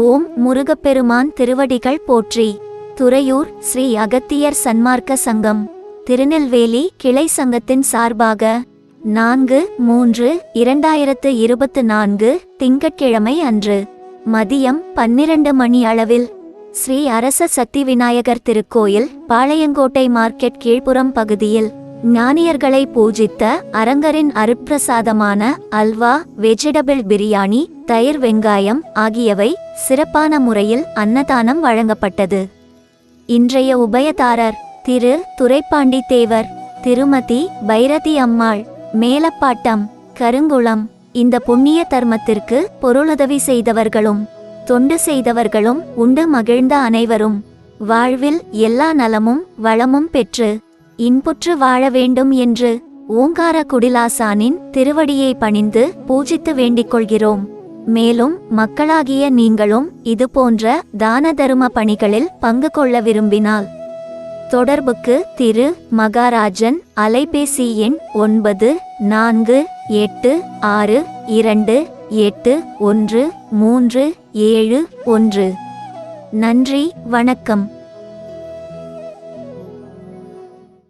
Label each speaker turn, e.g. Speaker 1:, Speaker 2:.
Speaker 1: ஓம் முருகப்பெருமான் திருவடிகள் போற்றி. துறையூர் ஸ்ரீ அகத்தியர் சன்மார்க்க சங்கம். திருநெல்வேலி கிளை சங்கத்தின் சார்பாக நான்கு மூன்று இரண்டாயிரத்து இருபத்து நான்கு திங்கட்கிழமை அன்று மதியம் பன்னிரண்டு மணி அளவில் ஸ்ரீ அரச சக்தி விநாயகர் திருக்கோயில் பாளையங்கோட்டை மார்க்கெட் கீழ்ப்புறம் பகுதியில் ஞானியர்களை பூஜித்த அரங்கரின் அருட்பிரசாதமான அல்வா வெஜிடபிள் பிரியாணி தயிர் வெங்காயம் ஆகியவை சிறப்பான முறையில் அன்னதானம் வழங்கப்பட்டது. இன்றைய உபயதாரர் திரு. துரைப்பாண்டி தேவர் திருமதி. பைரதி அம்மாள் மேலப்பாட்டம் கருங்குளம். இந்த புண்ணிய தர்மத்திற்கு பொருளுதவி செய்தவர்களும் தொண்டு செய்தவர்களும் உண்டு மகிழ்ந்த அனைவரும். வாழ்வில் எல்லா நலமும் வளமும் பெற்று இன்புற்று வாழ வேண்டும் என்று ஓங்கார குடிலாசானின் திருவடியை பணிந்து பூஜித்து வேண்டிக் கொள்கிறோம். மேலும் மக்களாகிய நீங்களும் இதுபோன்ற தான தரும பணிகளில் பங்கு கொள்ள விரும்பினால் தொடர்புக்கு திரு. மகாராஜன் அலைபேசி எண் ஒன்பது நான்கு எட்டு ஆறு இரண்டு எட்டு ஒன்று மூன்று ஏழு ஒன்று. நன்றி வணக்கம்.